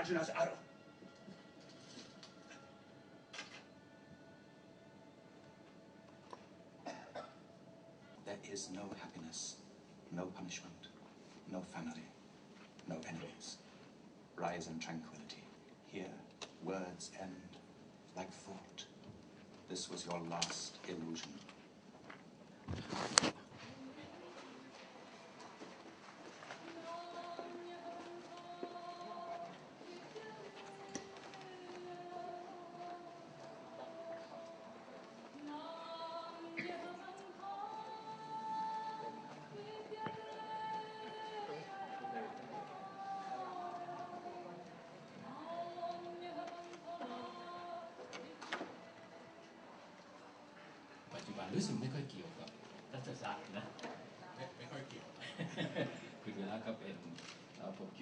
Arjuna's arrow. There is no happiness, no punishment, no family, no enemies. Rise in tranquility. Here, words end like thought. This was your last illusion.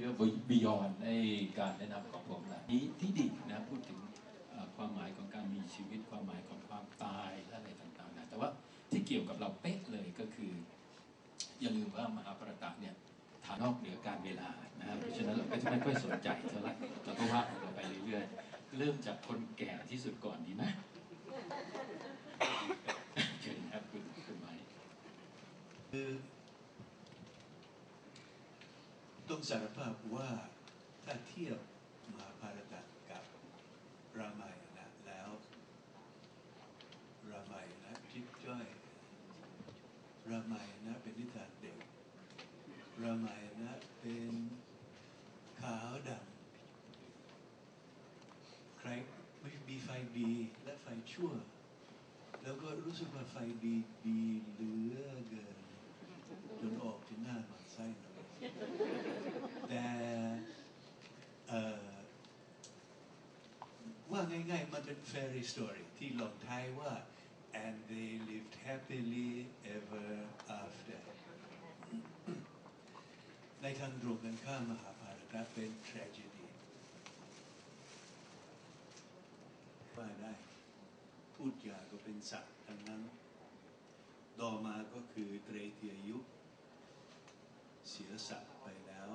คิดว่าบียอนในการแนะนำของผมนะนี้ที่ดีนะพูดถึงความหมายของการมีชีวิตความหมายของความตายและอะไรต่างๆนะแต่ว่าที่เกี่ยวกับเราเป๊ะเลยก็คือ อย่าลืมว่ามหาปรตะเนี่ยฐานนอกเหนือการเวลานะฮะเพราะฉะนั้นเราก็จะไม่ค่อยสนใจเท่าไหร่เราก็ว่ากันไปเรื่อยๆเริ่มจากคนแก่ที่สุดก่อนดีไหมเชิญครับคุณคุณไม้คือ ต้องสารภาพว่าถ้าเทียบมหาภารตะกับรามายณะแล้ว รามายณะจิ๊บจ้อย รามายณะเป็นนิทานเด็ก รามายณะเป็นขาวดำใครไม่มีไฟดีและไฟชั่ว แล้วก็รู้สึกว่าไฟดีดีเหลือเกินจนออกที่หน้ามันไส้หน่อยแต่เอ่อว่าง่ายๆ มันเป็น fairy story ที่ลงท้ายว่า and they lived happily ever after ในทางตรงกันข้ามมหาภารตะเป็น tragedy ว่าได้ พูดจาก็เป็นสัตว์ทั้งนั้น ต่อมาก็คือเตรเตียยุค เสียสัตว์ไปแล้ว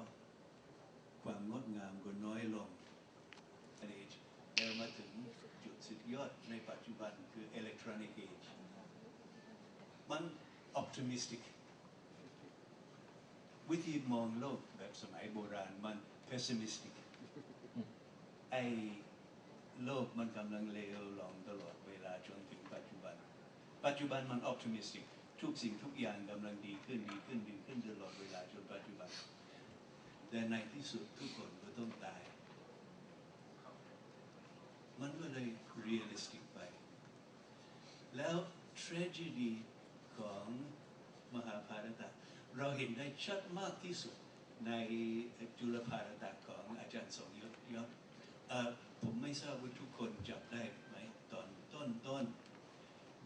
ความงดงามก็น้อยลงแล้วมาถึง ยอดในปัจจุบันคือ electronic age มัน optimistic วิธีมองโลกแบบสมัยโบราณมัน pessimistic ไอโลกมันกำลังเลวลงตลอดเวลาจนถึงปัจจุบัน ปัจจุบันมัน optimistic ทุกสิ่งทุกอย่างกำลังดีขึ้นดีขึ้นดีขึ้นตลอดเวลาจนปัจจุบัน แต่ในที่สุดทุกคนก็ต้องตาย มันก็เลย realistic ไป แล้ว tragedy ของมหาภารตะ เราเห็นได้ชัดมากที่สุดในจุลภารตะของอาจารย์สมยศยศผมไม่ทราบว่าทุกคนจับได้ไหมตอนต้นต้น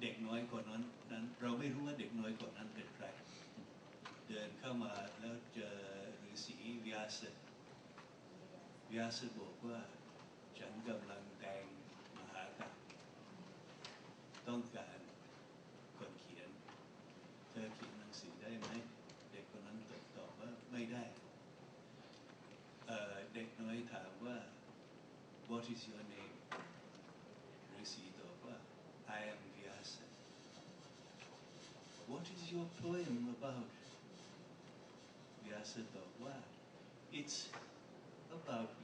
เด็กน้อยคนนั้นนั้น เราไม่รู้ว่าเด็กน้อยคนนั้นเป็นใคร เดินเข้ามาแล้วเจอฤาษีวิยาสวิยาสบอกว่า ฉันกำลังแต่งมหากาพย์ต้องการคนเขียน เธอเขียนหนังสือได้ไหม เด็กคนนั้นตอบว่าไม่ได้เเด็กน้อยถามว่า What is your name ฤาษีตอบว่า I am Vyasa What is your poem about วิยาสตอบว่า It's about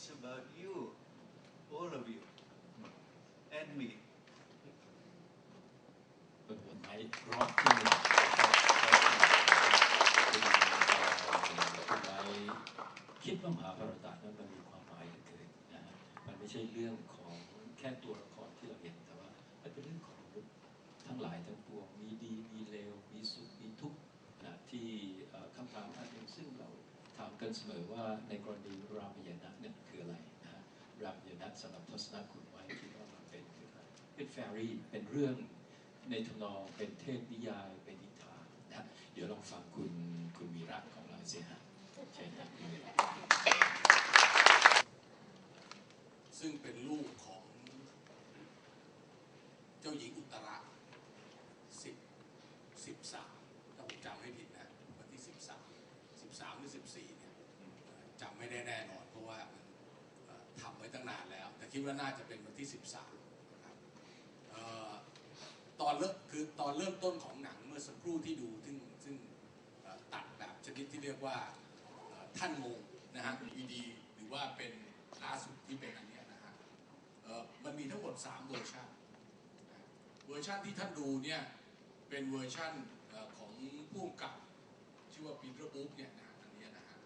It's about you all of you and me เป็นผลไม้รอบที่หนึ่งคุณไม้คิดว่ามหาภารตะนั้นมันมีความหมายเหลือเกินนะฮะมันไม่ใช่เรื่องของแค่ตัวละครที่เราเห็นแต่ว่ามันเป็นเรื่องของมนุษย์ทั้งหลายทั้งปวงมีดีมีเลวมีสุขมีทุกข์นะที่คำถามอันหนึ่งซึ่งเรา ถามกันเสมอว่าในกรณีรามายณะเนี่ยคืออะไรนะฮะรามายณะสำหรับทัศนะคุณไว้คิดว่ามันเป็นคืออะไรเป็นแฟรี่เป็นเรื่องในทำนองเป็นเทพนิยายเป็นนิทานนะฮะเดี๋ยวลองฟังคุณคุณวีระของเราสิฮะใช่ครับคุณวีระซึ่งเป็นลูกของเจ้าหญิงอุตระ แน่นอนเพราะว่าเอ่อทำไว้ตั้งนานแล้ว แต่ คิดว่าน่าจะเป็นวันที่ 13นะครับตอนเริ่มคือตอนเริ่มต้นของหนังเมื่อสักครู่ที่ดูซึ่งซึ่งตัดแบบชนิดที่เรียกว่าท่านงงนะฮะอีดีหรือว่าเป็นล่าสุดที่เป็นอันเนี้ยนะฮะมันมีทั้งหมด 3 เวอร์ชันนเวอร์ชันที่ท่านดูเนี่ยเป็นเวอร์ชันเอ่อของผู้กำกับชื่อว่าปีเตอร์บุ๊กเนี่ยนะอันเนี้ยนะฮะ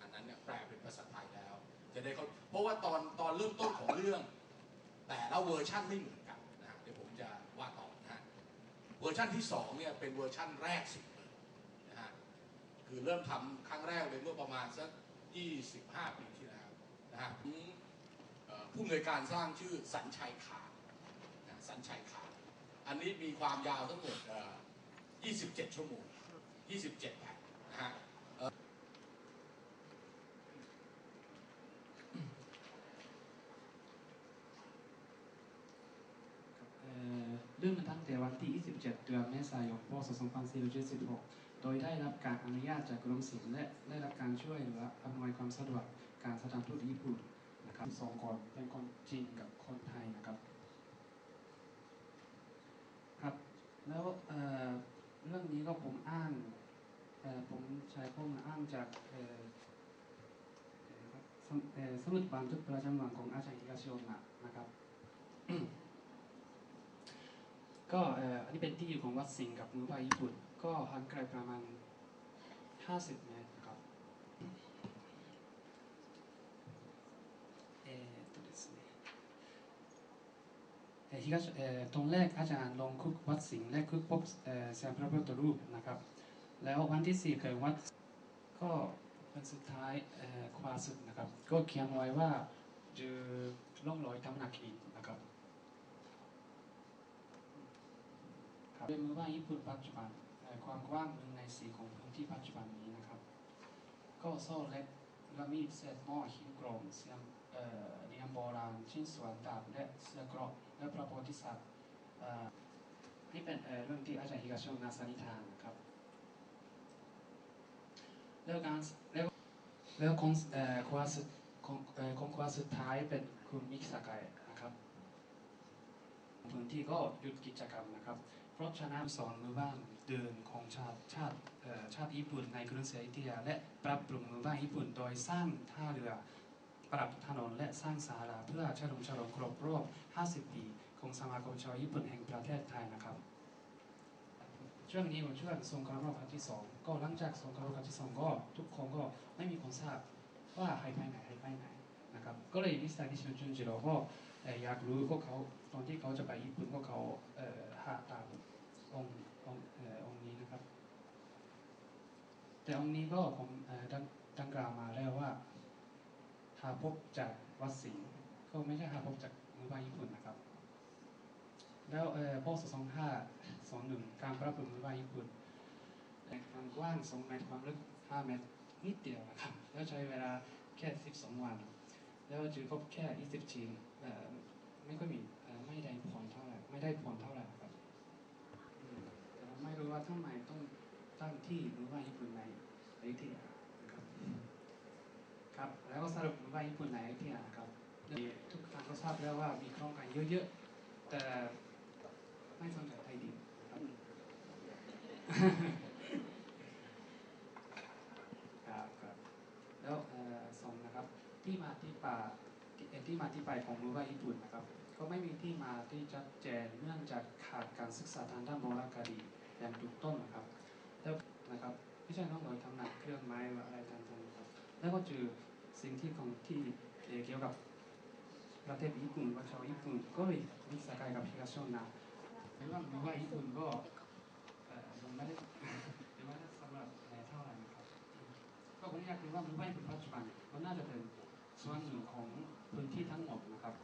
อันนั้นเนี่ยแปลเป็นภาษาไทยแล้ว จะได้เข้า เพราะว่าตอนตอนเริ่มต้นของเรื่อง แต่ละเวอร์ชั่นไม่เหมือนกันนะเดี๋ยวผมจะว่าต่อนะฮะเวอร์ชั่นที่สองเนี่ยเป็นเวอร์ชั่นแรกสุดเลยนะฮะคือเริ่มทำครั้งแรกเลยเมื่อประมาณสัก 25 ปีที่แล้วนะฮะผู้อำนวยการสร้างชื่อสัญชัยขาดนะสัญชัยขาดอันนี้มีความยาวทั้งหมดเอ่อ27 ชั่วโมง 27แผ่นนะฮะ เอ่อเรื่องมันตั้งแต่ วันที่ 27 เดือนเมษายน พศ 2476 โดยได้รับการอนุญาตจากกรมศิลป์และได้รับการช่วยเหลืออำนวยความสะดวกการสถานทูตญี่ปุ่นนะครับสองคนเป็นคนจีนกับคนไทยนะครับครับ แล้วเเรื่องนี้ก็ผมอ้างผมใช้ข้อมูลอ้างจากสมเอ่อสมุดบันทึกประจำวันของอาจารย์ฮิกาชิโอนะนะครับ ก็เอ่ออันนี้เป็นที่อยู่ของวัดสิงห์กับมือพายญี่ปุ่น ก็ห่างไกลประมาณ 50 เมตรนะครับえーっとですねเอ่อ東เอ่อตรงแรกอาจารย์ลงคุกวัดสิงห์และคุกพบเอ่อแสงพระพุทธรูปนะครับ แล้ววันที่สี่เกิดวัดก็วันสุดท้ายเอ่อขวาสุดนะครับ ก็เขียนไว้ว่าเจอร่องรอยตำหนักหินนะครับ ครับเป็นมือว่าญี่ปุ่นปัจจุบันความกว้างหนึ่งในสี่ของพื้นที่ปัจจุบันนี้นะครับ ก็โซ่เล็กระมีดเศษหม้อหินกรมเสียมเอ่อเหรียญโบราณชิ้นส่วนดาบและเสื้อกราะและพระโพธิสัตว์นี่เป็นเรื่องที่อาจารย์ฮิกาโชนาสันนิษฐานนะครับแล้วการแล้วแล้วของเอ่อควาสุดของเอ่อของควาสุดท้ายเป็นคุณมิกซากายนะครับพื้นที่ก็หยุดกิจกรรมนะครับ เพราะฉะนั้นสอนมือบ้านเดินของชาติชาติชาติญี่ปุ่นในกรุงศรีอยุธยาและปรับปรุงมือบ้านญี่ปุ่นโดยสร้างท่าเรือปรับถนนและสร้างศาลาเพื่อเฉลิมฉลองครบรอบ 50 ปีของสมาคมชาวญี่ปุ่นแห่งประเทศไทยนะครับ ช่วงนี้ผมช่วงสงครามโลกครั้งที่สองก็หลังจากสงครามโลกครั้งที่สองก็ทุกคนก็ไม่มีคนทราบว่าใครไปไหนใครไปไหนนะครับ ก็เลยมิสเตอร์นิชิโนจุนจิโร่ก็อยากรู้พวกเขาตอนที่เขาจะไปญี่ปุ่นพวกเขาหาตาม องค์องค์เออองค์นี้นะครับ แต่องค์นี้ก็ผมเอ่อดังดังกล่าวมาแล้วว่าหาพบจากวัดสิงห์ก็ไม่ใช่หาพบจากมือบ้านญี่ปุ่นนะครับ แล้วเออพศ2521 การปรับปรุงมือบ้านญี่ปุ่นแต่ความกว้าง 2 เมตรความลึก 5 เมตรนิดเดียวนะครับ แล้วใช้เวลาแค่ 12 วัน แล้วจือพบแค่ 20 ชิ้นเอ่อไม่ค่อยมีเอ่อไม่ได้ผลเท่าไหร่ไม่ได้ผลเท่าไหร่ รู้ว่าทำไมต้องตั้งที่มือบ้าญี่ปุ่นในอยุธยานะครับครับแล้วก็สรุปว่าญี่ปุ่นในไหนที่อ่านครับทุกท่านก็ทราบแล้วว่ามีโครงการเยอะๆ แต่ไม่สนใจไทยดินครับครับครับแล้วสองนะครับที่มาที่ป่าที่เอ่อที่มาที่ไปของรู้ว่าญี่ปุ่นนะครับก็ไม่มีที่มาที่ชัดเจนเนื่องจากขาดการศึกษาทางด้านโบราณคดี อย่างถูกต้องนะครับ แล้วนะครับไม่ใช่ต้องรอยทำหนักเครื่องไม้หรืออะไรต่างๆนะครับแล้วก็เจอสิ่งที่ของที่เกี่ยวกับประเทศญี่ปุ่นว่าชาวญี่ปุ่นก็เลยมิสกายกับฮิกาโชนะหรือว่าหรือว่าญี่ปุ่นก็เออยังไม่ได้ไม่ได้สำหรับในเท่าไหร่นะครับ ก็ผมอยากรู้ว่าหรือว่าญี่ปุ่นปัจจุบันมันน่าจะเป็นส่วนหนึ่งของพื้นที่ทั้งหมดนะครับ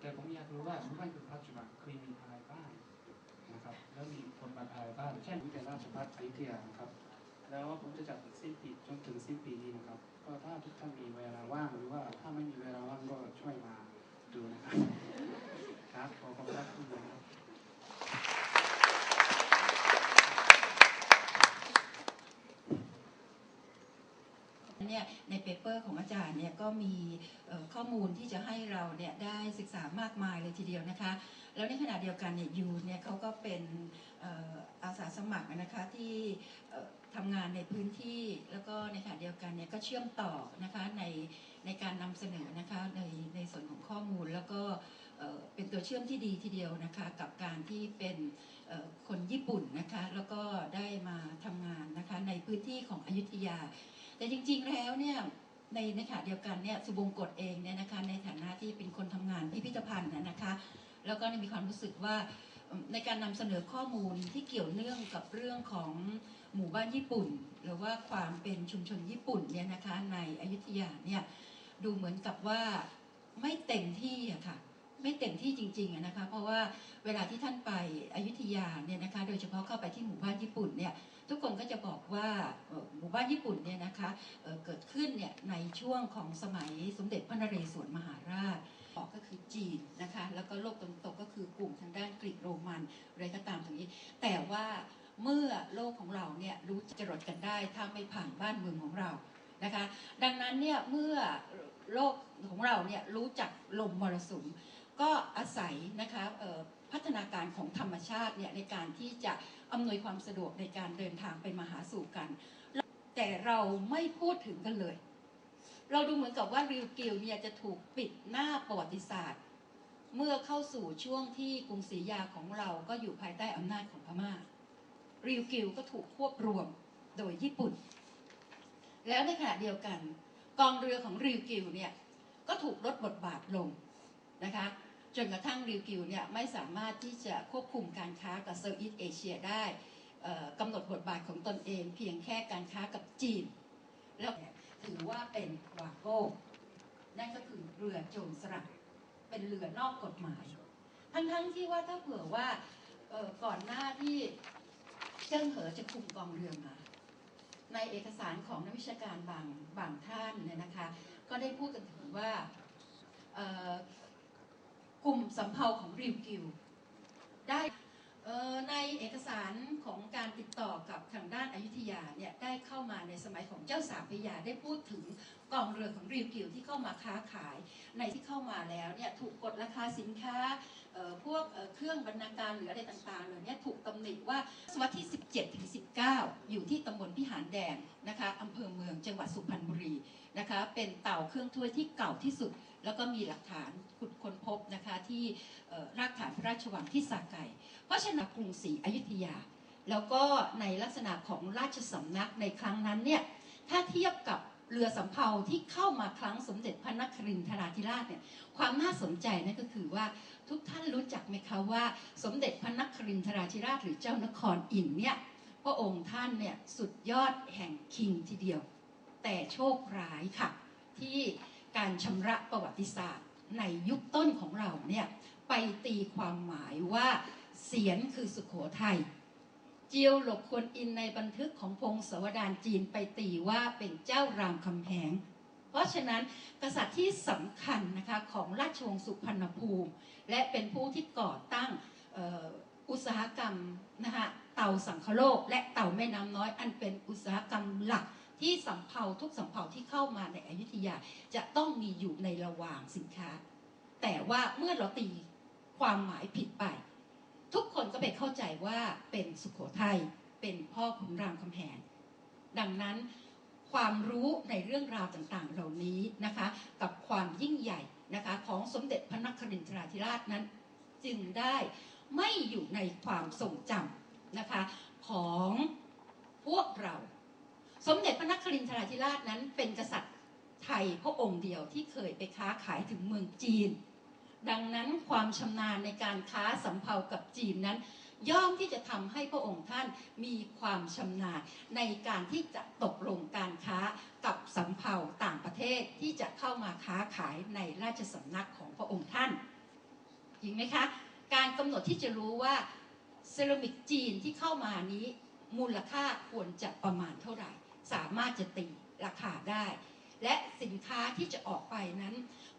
แต่ผมอยากรู้ว่าหรือว่าญี่ปุ่นปัจจุบันเคยมีอะไรบ้าง นะครับ แล้วมีคนมาทายบ้านเช่นวิทยาราชพัฒอยุธยาครับ แล้วผมจะจัดถึงสิ้นปีจนถึงสิ้นปีนี้นะครับ ก็ถ้าทุกท่านมีเวลาว่างหรือว่าถ้าไม่มีเวลาว่างก็ช่วยมาดูนะครับ ครับขอขอบคุณครับ เนี่ยในเปเปอร์ของอาจารย์เนี่ยก็มีข้อมูลที่จะให้เราเนี่ยได้ศึกษามากมายเลยทีเดียวนะคะ แล้วในขณะเดียวกันเนี่ยยูเนี่ยเขาก็เป็นอาสาสมัครนะคะที่เอ่อทำงานในพื้นที่แล้วก็ในขณะเดียวกันเนี่ยก็เชื่อมต่อนะคะในในการนำเสนอนะคะในในส่วนของข้อมูลแล้วก็เป็นตัวเชื่อมที่ดีทีเดียวนะคะกับการที่เป็นคนญี่ปุ่นนะคะแล้วก็ได้มาทำงานนะคะในพื้นที่ของอยุธยา แต่จริง ๆแล้วเนี่ยในในขณะเดียวกันเนี่ยสุบงกฎเองเนี่ยนะคะในฐานะที่เป็นคนทำงานพิพิธภัณฑ์นะนะคะ แล้วก็มีความรู้สึกว่าในการนำเสนอข้อมูลที่เกี่ยวเนื่องกับเรื่องของหมู่บ้านญี่ปุ่น หรือว่าความเป็นชุมชนญี่ปุ่นเนี่ยนะคะในอยุธยาเนี่ยดูเหมือนกับว่าไม่เต็มที่อะค่ะไม่เต็มที่จริงๆนะคะเพราะว่าเวลาที่ท่านไปอยุธยาเนี่ยนะคะโดยเฉพาะเข้าไปที่หมู่บ้านญี่ปุ่นเนี่ย ทุกคนก็จะบอกว่าหมู่บ้านญี่ปุ่นเนี่ยนะคะเเกิดขึ้นเนี่ยในช่วงของสมัยสมเด็จพระนเรศวรมหาราชออกก็คือจีนนะคะแล้วก็โลกตะวันตกก็คือกลุ่มทางด้านกรีกโรมันอะไรก็ตามตรงนี้ แต่ว่าเมื่อโลกของเราเนี่ยรู้จรดกันได้ถ้าไม่ผ่านบ้านเมืองของเรานะคะดังนั้นเนี่ยเมื่อโลกของเราเนี่ยรู้จักลมมรสุม ก็อาศัยนะคะพัฒนาการของธรรมชาติเนี่ยในการที่จะ อำนวยความสะดวกในการเดินทางไปมาหาสู่กัน แต่เราไม่พูดถึงกันเลย เราดูเหมือนกับว่าริวกิลเนี่ยจะถูกปิดหน้าประวัติศาสตร์ เมื่อเข้าสู่ช่วงที่กรุงศรีอยาของเราก็อยู่ภายใต้อำนาจของพม่าริวกิลก็ถูกควบรวมโดยญี่ปุ่น แล้วในขณะเดียวกัน กองเรือของริวกิลเนี่ยก็ถูกลดบทบาทลงนะคะ จนกระทั่งริวกิลเนี่ยไม่สามารถที่จะควบคุมการค้ากับเซาท์อีสเอเชียได้กำหนดบทบาทของตนเอง เพียงแค่การค้ากับจีน แล้วถือว่าเป็นวาโก้นั่นก็คือเรือโจรสลัดเป็นเรือนอกกฎหมาย ทั้งๆที่ว่าถ้าเผื่อว่าก่อนหน้าที่เจิ้งเหอจะคุมกองเรือมา ในเอกสารของนักวิชาการบางบางท่านเนี่ยนะคะ ก็ได้พูดกันถึงว่า กลุ่มสำเภาของริวกิว ได้ในเอกสารของการติดต่อกับทางด้านอายุทยาเนี่ยได้เข้ามาในสมัยของเจ้าสามพยาได้พูดถึงกองเรือของริวกิวที่เข้ามาค้าขาย ในที่เข้ามาแล้วเนี่ยถูกกดราคาสินค้าพวกเครื่องบรรณาการหรืออะไรต่างๆเหล่านี้ถูกตำหนิว่าศตวรรษที่ 17ถึง19 อยู่ที่ตำบลพิหารแดงนะคะอำเภอเมืองจังหวัดสุพรรณบุรีนะคะเป็นเต่าเครื่องถ้วยที่เก่าที่สุด แล้วก็มีหลักฐานขุดค้นพบนะคะที่รากฐานพระราชวังที่สาไก่ เพราะฉะนั้นกรุงศรีอยุธยา แล้วก็ในลักษณะของราชสำนักในครั้งนั้นเนี่ยถ้าเทียบกับเรือสำเภาที่เข้ามาครั้งสมเด็จพระนครินทราธิราชเนี่ยความน่าสนใจนั่นก็คือว่าทุกท่านรู้จักไหมคะว่า สมเด็จพระนครินทราธิราชหรือเจ้านครอินเนี่ยพระองค์ท่านเนี่ยสุดยอดแห่งคิงทีเดียว แต่โชคร้ายค่ะ ที่ การชำระประวัติศาสตร์ ในยุคต้นของเราเนี่ยไปตีความหมายว่าเสียนคือสุขโขทัยเจียวหลบควนอินในบันทึกของพงศาวดารจีนไปตีว่าเป็นเจ้ารามคำแหง เพราะฉะนั้นกษัตริย์ที่สำคัญนะคะของราชวงศ์สุพรรณภูมิ และเป็นผู้ที่ก่อตั้งอุตสาหกรรมนะคะเต่าสังคโลก และเต่าแม่น้ำน้อยอันเป็นอุตสาหกรรมหลัก ที่สำเภาทุกสำเภาที่เข้ามาในอยุธยาจะต้องมีอยู่ในระหว่างสินค้า แต่ว่าเมื่อเราตีความหมายผิดไป ทุกคนก็ไปเข้าใจว่าเป็นสุขโขทัยเป็นพ่อขุนรามคำแหงดังนั้นความรู้ในเรื่องราวต่างๆ เหล่านี้นะคะ กับความยิ่งใหญ่นะคะของสมเด็จพระนครินทราธิราชนั้น จึงได้ไม่อยู่ในความทรงจำนะคะของพวกเรา สมเด็จพระนครินทราธิราชนั้นเป็นกษัตริย์ไทยพระองค์เดียวที่เคยไปค้าขายถึงเมืองจีน ดังนั้นความชำนาญในการค้าสำเภากับจีนนั้น ย่อมที่จะทำให้พระองค์ท่านมีความชำนาญในการที่จะตกลงการค้ากับสำเภาต่างประเทศที่จะเข้ามาค้าขายในราชสำนักของพระองค์ท่านจริงไหมคะ การกำหนดที่จะรู้ว่าเซรามิกจีนที่เข้ามานี้มูลค่าควรจะประมาณเท่าไหร่ สามารถจะตีราคาได้ และสินค้าที่จะออกไปนั้น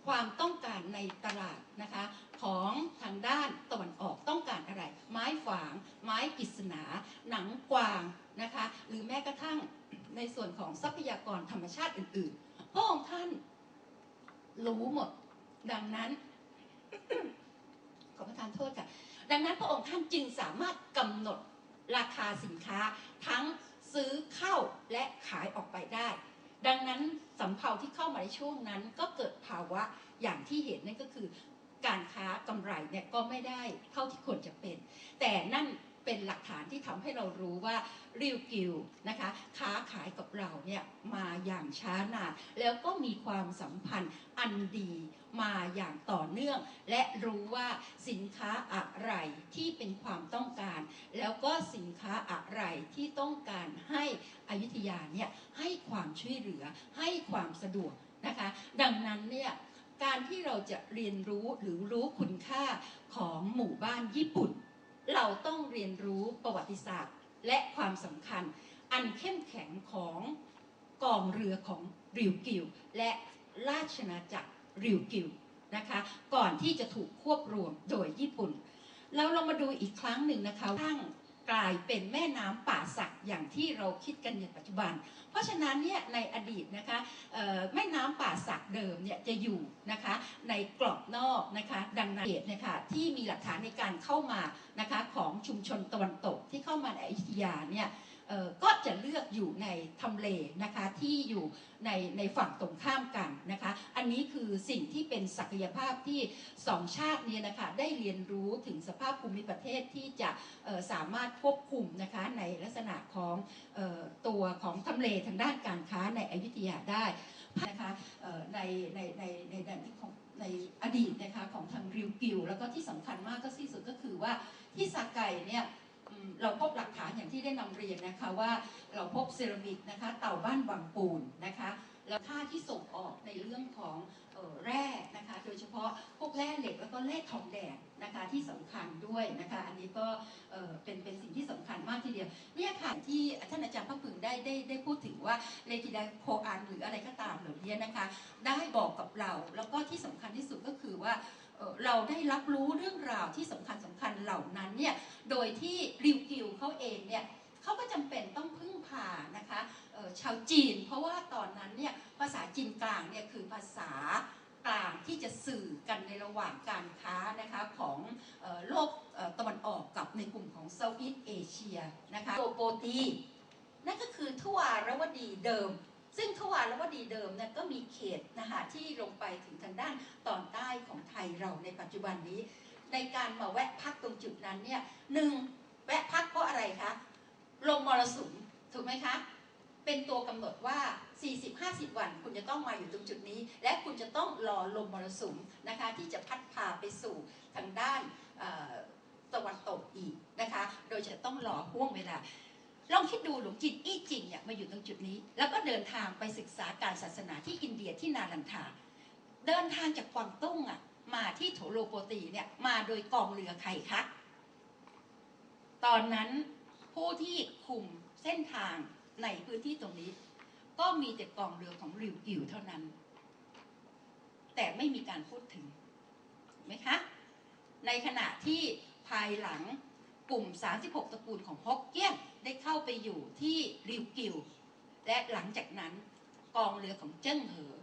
ความต้องการในตลาดนะคะของทางด้านตะวันออกต้องการอะไร ไม้ฝาง ไม้กฤษณา หนังกวางนะคะหรือแม้กระทั่งในส่วนของทรัพยากรธรรมชาติอื่นๆพระองค์ท่านรู้หมด ดังนั้น ขอประทานโทษค่ะ ดังนั้นพระองค์ท่านจึงสามารถกำหนดราคาสินค้าทั้ง ซื้อเข้าและขายออกไปได้ ดังนั้นสำเภาที่เข้ามาในช่วงนั้นก็เกิดภาวะอย่างที่เห็นนั่นก็คือ การค้ากำไรเนี่ยก็ไม่ได้เท่าที่ควรจะเป็น แต่นั่นเป็นหลักฐานที่ทำให้เรารู้ว่าริวกิวนะคะค้าขายกับเราเนี่ยมาอย่างช้านานแล้วก็มีความสัมพันธ์อันดี มาอย่างต่อเนื่อง และรู้ว่าสินค้าอะไรที่เป็นความต้องการ แล้วก็สินค้าอะไรที่ต้องการให้อยุธยาเนี่ยให้ความช่วยเหลือให้ความสะดวกนะคะ ดังนั้นเนี่ยการที่เราจะเรียนรู้หรือรู้คุณค่าของหมู่บ้านญี่ปุ่น เราต้องเรียนรู้ประวัติศาสตร์ และความสำคัญ อันเข้มแข็งของกองเรือของริวกิวและราชนาจักร ริวกิวนะคะ ก่อนที่จะถูกควบรวมโดยญี่ปุ่น เราลองมาดูอีกครั้งหนึ่งนะคะทั้งกลายเป็นแม่น้ำป่าสักอย่างที่เราคิดกันในปัจจุบัน เพราะฉะนั้นเนี่ยในอดีตนะคะแม่น้ำป่าสักเดิมเนี่ยจะอยู่นะคะในกรอบนอกนะคะดังนั้นเหตุนะคะที่มีหลักฐานในการเข้ามานะคะของชุมชนตะวันตกที่เข้ามาในอยุธยาเนี่ย ก็จะเลือกอยู่ในทำเลนะคะที่อยู่ในในฝั่งตรงข้ามกันนะคะ อันนี้คือสิ่งที่เป็นศักยภาพที่สองชาตินี่นะคะได้เรียนรู้ถึงสภาพภูมิประเทศที่จะสามารถควบคุมนะคะในลักษณะของออตัวของทำเลทางด้านการค้าในอยุธยาได้นะคะเอ่อในในในในในของในอดีตนะคะของทางริวกิว แล้วก็ที่สำคัญมากก็ที่สุดก็คือว่าที่ซาไกเนี่ย เราพบหลักฐานอย่างที่ได้นำเรียนนะคะว่าเราพบเซรามิกนะคะเต่าบ้านวังปูนนะคะแล้วค่าที่ส่งออกในเรื่องของ แร่นะคะโดยเฉพาะพวกแร่เหล็กแล้วก็แร่ทองแดงนะคะที่สำคัญด้วยนะคะอันนี้ก็เออเป็นเป็นสิ่งที่สำคัญมากทีเดียวเนี่ยค่ะที่ท่านอาจารย์พระพึงได้ได้ได้พูดถึงว่าเลกิดาโคอันหรืออะไรก็ตามเหล่านี้นะคะได้บอกกับเราแล้วก็ที่สำคัญที่สุดก็คือว่าเอ่อเราได้รับรู้เรื่องราวที่สำคัญสำคัญเหล่านั้นเนี่ยโดยที่ริวกิวเขาเองเนี่ย เขาก็จำเป็นต้องพึ่งพานะคะชาวจีน เพราะว่าตอนนั้นเนี่ยภาษาจีนกลางเนี่ยคือภาษากลางที่จะสื่อกันในระหว่างการค้านะคะของออโลกตะวันออกกับในกลุ่มของเซาท์อีสเอเชียนะคะโตโปตีนั่นก็คือทวารวดีเดิม ซึ่งทวารวดีเดิมเนี่ยก็มีเขตนะคะที่ลงไปถึงทางด้านตอนใต้ของไทยเราในปัจจุบันนี้ ในการมาแวะพักตรงจุดนั้นเนี่ยหนึ่งแวะพักเพราะอะไรคะ ลมมรสุมถูกไหมคะ เป็นตัวกำหนดว่า 40-50 วัน คุณจะต้องมาอยู่ตรงจุดนี้ และคุณจะต้องรอลมมรสุมนะคะ ที่จะพัดพาไปสู่ทางด้านตะวันตกอีกนะคะ โดยจะต้องรอห่วงเวลาลองคิดดูหลวงจินอี้จริงเนี่ยมาอยู่ตรงจุดนี้ แล้วก็เดินทางไปศึกษาการศาสนาที่อินเดียที่นาลันทา เดินทางจากกวางตุ้งอะมาที่โถโลโปตีเนี่ยมาโดยกองเรือใครคะตอนนั้น ผู้ที่คุมเส้นทางในพื้นที่ตรงนี้ ก็มีแต่กองเรือของริวกิวเท่านั้น แต่ไม่มีการพูดถึงไหมคะ ในขณะที่ภายหลังกลุ่ม 36 ตระกูลของฮกเกี้ยนได้เข้าไปอยู่ที่ริวกิว และหลังจากนั้นกองเรือของเจิ้งเหอ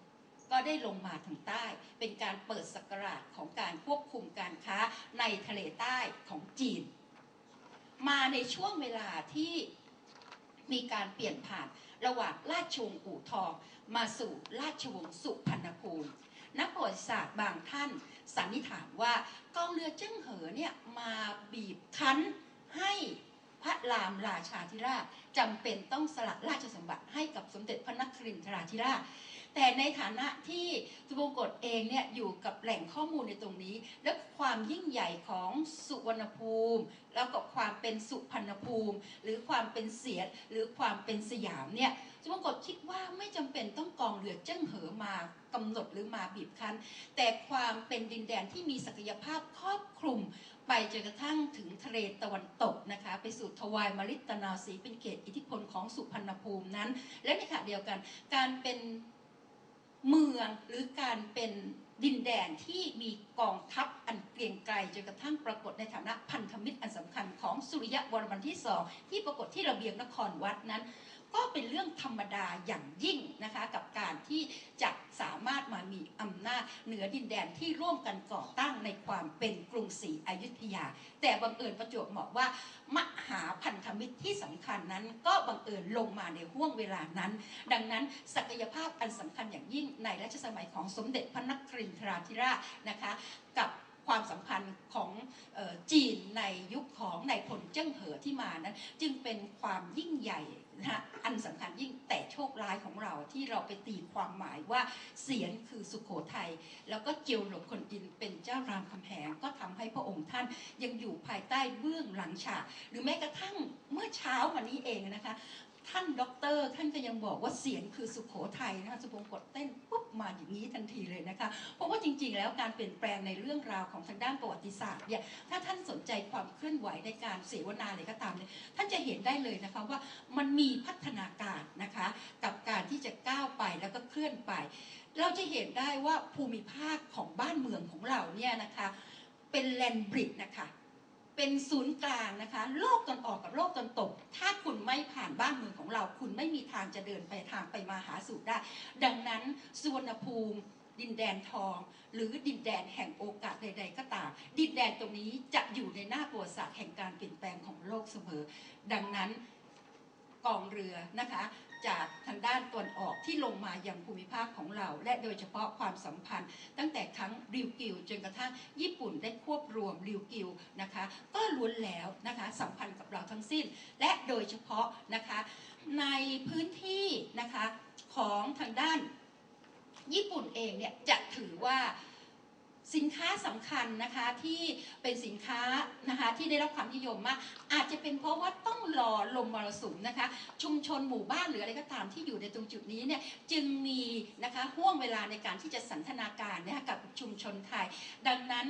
ก็ได้ลงมาทางใต้ เป็นการเปิดสกราชของการควบคุมการค้าในทะเลใต้ของจีน มาในช่วงเวลาที่มีการเปลี่ยนผ่านระหว่างราชวงศ์อู่ทอง มาสู่ราชวงศ์สุพรรณภูมินักประวัติศาสตร์บางท่านสันนิษฐานว่ากองเรือจิ้งเหอเนี่ยมาบีบคั้นให้พระรามราชาธิราชจำเป็นต้องสละราชสมบัติให้กับสมเด็จพระนครินทราธิราช แต่ในฐานะที่สุบงกฎเองเนี่ยอยู่กับแหล่งข้อมูลในตรงนี้ และความยิ่งใหญ่ของสุวรรณภูมิ แล้วกับความเป็นสุพรรณภูมิ หรือความเป็นเสียดหรือความเป็นสยามเนี่ยสุบงกฎคิดว่าไม่จำเป็นต้องกองเรือเจิ้งเหอมากำหนดหรือมาบีบคั้น แต่ความเป็นดินแดนที่มีศักยภาพครอบคลุมไปจนกระทั่งถึงทะเลตะวันตกนะคะไปสู่ทวายมริตนาสีเป็นเขตอิทธิพลของสุพรรณภูมินั้น และในขณะเดียวกันการเป็น เมืองหรือการเป็นดินแดนที่มีกองทัพอันเกรียงไกรจนกระทั่งปรากฏในฐานะพันธมิตรอันสำคัญของสุริยะวรมันที่สองที่ปรากฏที่ระเบียงนครวัดนั้น ก็เป็นเรื่องธรรมดาอย่างยิ่งนะคะกับการที่จะสามารถมามีอำนาจเหนือดินแดนที่ร่วมกันก่อตั้งในความเป็นกรุงศรีอยุธยา แต่บังเอิญประจวบเหมาะว่า มหาพันธมิตรที่สำคัญนั้น ก็บังเอิญลงมาในห่วงเวลานั้น ดังนั้นศักยภาพอันสำคัญอย่างยิ่งในรัชสมัยของสมเด็จพระนครินทราธิราชนะคะกับความสัมพันธ์ของออจีนในยุคของนายพลเจิ้งเหอที่มานั้น จึงเป็นความยิ่งใหญ่ นะอันสำคัญยิ่งแต่โชคร้ายของเราที่เราไปตีความหมายว่าเสียนคือสุขโขทัยแล้วก็เจียวหลบคนอินเป็นเจ้ารามคำแหงก็ทำให้พระองค์ท่านยังอยู่ภายใต้เบื้องหลังฉากหรือแม้กระทั่งเมื่อเช้าวันนี้เองนะคะ ท่านด็อกเตอร์ท่านก็ยังบอกว่าเสียงคือสุขโขทัยนะคะสุพงกดเต้นปุ๊บมาอย่างนี้ทันทีเลยนะคะ เพราะว่าจริงๆ แล้วการเปลี่ยนแปลงในเรื่องราวของทางด้านประวัติศาสตร์เนี่ยถ้าท่านสนใจความเคลื่อนไหวในการเสวนาอะไรก็ตามเนี่ยท่านจะเห็นได้เลยนะคะว่ามันมีพัฒนาการนะคะกับการที่จะก้าวไปแล้วก็เคลื่อนไป เราจะเห็นได้ว่าภูมิภาคของบ้านเมืองของเราเนี่ยนะคะเป็นแลนบริดนะคะ เป็นศูนย์กลางนะคะ โลกตนออกกับโลกตนตก ถ้าคุณไม่ผ่านบ้านเมืองของเรา คุณไม่มีทางจะเดินไปทางไปมาหาสู่ได้ ดังนั้นสุวรรณภูมิ ดินแดนทอง หรือดินแดนแห่งโอกาสใด ๆ ก็ตาม ดินแดนตรงนี้จะอยู่ในหน้าประวัติศาสตร์แห่งการเปลี่ยนแปลงของโลกเสมอ ดังนั้นกองเรือนะคะ จากทางด้านตวนออกที่ลงมายังภูมิภาคของเรา และโดยเฉพาะความสัมพันธ์ ตั้งแต่ครั้งริวกิวจนกระทั่งญี่ปุ่นได้ควบรวมริวกิวนะคะก็ล้วนแล้วนะคะสัมพันธ์กับเราทั้งสิ้น และโดยเฉพาะนะคะในพื้นที่นะคะของทางด้านญี่ปุ่นเองเนี่ยจะถือว่า สินค้าสำคัญนะคะที่เป็นสินค้านะคะที่ได้รับความนิยมมากอาจจะเป็นเพราะว่าต้องรอลมมรสุมนะคะ ชุมชนหมู่บ้านหรืออะไรก็ตามที่อยู่ในตรงจุดนี้เนี่ยจึงมีนะคะห่วงเวลาในการที่จะสันทนาการนะคะกับชุมชนไทย ดังนั้น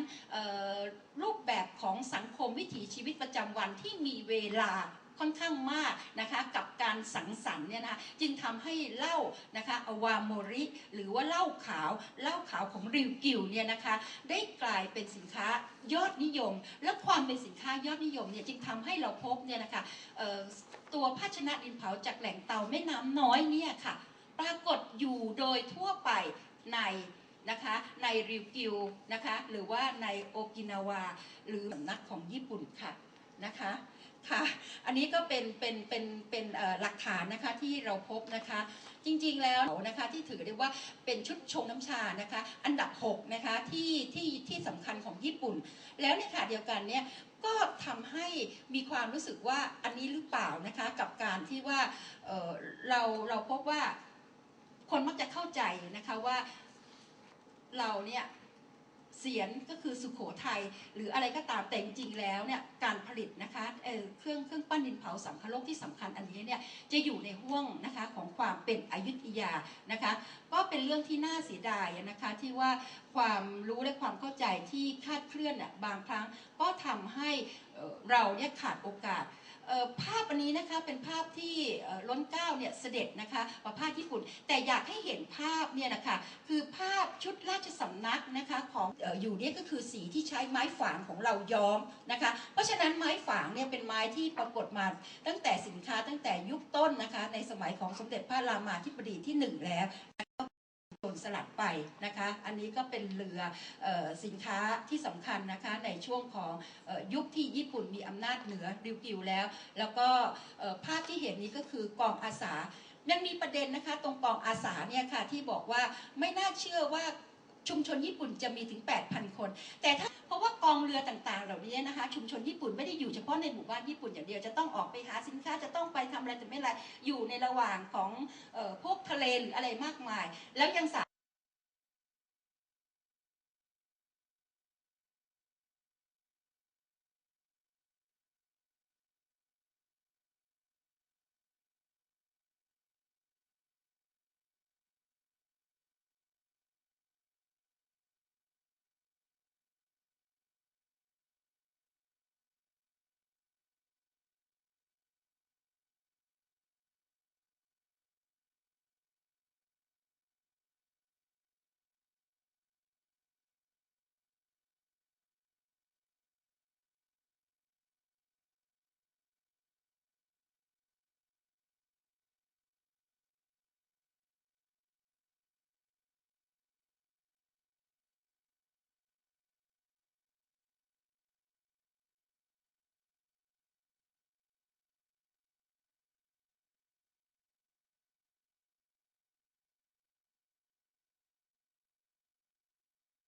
รูปแบบของสังคมวิถีชีวิตประจำวันที่มีเวลา ค่อนข้างมากนะคะกับการสังสรรค์เนี่ยนะคะจึงทำให้เหล้านะคะอวาโมริหรือว่าเหล้าขาวเหล้าขาวของริวกิวเนี่ยนะคะได้กลายเป็นสินค้ายอดนิยม และความเป็นสินค้ายอดนิยมเนี่ยจึงทำให้เราพบเนี่ยนะคะตัวภาชนะดินเผาจากแหล่งเตาแม่น้ำน้อยเนี่ยค่ะปรากฏอยู่โดยทั่วไปในนะคะในริวกิวนะคะหรือว่าในโอกินาวา หรือสำนักของญี่ปุ่นค่ะนะคะ ค่ะ อันนี้ก็เป็นเป็นเป็นเป็นหลักฐานนะคะที่เราพบนะคะ จริงๆแล้วนะคะที่ถือได้ว่าเป็นชุดชงน้ำชานะคะ อันดับ6นะคะที่ที่ที่สำคัญของญี่ปุ่น แล้วในขณะเดียวกันเนี่ยก็ทำให้มีความรู้สึกว่าอันนี้หรือเปล่านะคะกับการที่ว่าเเราเราพบว่าคนมักจะเข้าใจนะคะว่าเราเนี่ย เสียนก็คือสุขโขทัยหรืออะไรก็ตามแต่จริงๆแล้วเนี่ยการผลิตนะคะเเครื่องเครื่องปั้นดินเผาสังคโลกที่สำคัญอันนี้เนี่ยจะอยู่ในห่วงนะคะของความเป็นอยุธยานะคะก็เป็นเรื่องที่น่าเสียดายนะคะที่ว่าความรู้และความเข้าใจที่คลาดเคลื่อนน่ะบางครั้งก็ทำให้เราเนี่ยขาดโอกาส ภาพอันนี้นะคะเป็นภาพที่ล้นเก้าเนี่ยเสด็จนะคะประพาสญี่ปุ่น แต่อยากให้เห็นภาพเนี่ยนะคะคือภาพชุดราชสำนักนะคะของอออยู่เนี่ยก็คือสีที่ใช้ไม้ฝางของเราย้อมนะคะเพราะฉะนั้นไม้ฝางเนี่ยเป็นไม้ที่ปรากฏมาตั้งแต่สินค้าตั้งแต่ยุคต้นนะคะในสมัยของสมเด็จพระรามาธิบดีที่หนึ่งแล้ว โดนสลัดไปนะคะ อันนี้ก็เป็นเรืออสินค้าที่สำคัญนะคะในช่วงของอยุคที่ญี่ปุ่นมีอำนาจเหนือริวกิวแล้ว แล้วก็ภาพที่เห็นนี้ก็คือกองอาสายังมีประเด็นนะคะตรงกองอาสาเนี่ยค่ะที่บอกว่าไม่น่าเชื่อว่า ชุมชนญี่ปุ่นจะมีถึง 8,000 คน แต่ถ้าเพราะว่ากองเรือต่างๆ เหล่านี้นะคะ ชุมชนญี่ปุ่นไม่ได้อยู่เฉพาะในหมู่บ้านญี่ปุ่นอย่างเดียว จะต้องออกไปหาสินค้า จะต้องไปทำอะไรแต่ไม่อะไร อยู่ในระหว่างของออพวกทะเลหรืออะไรมากมาย แล้วยังสา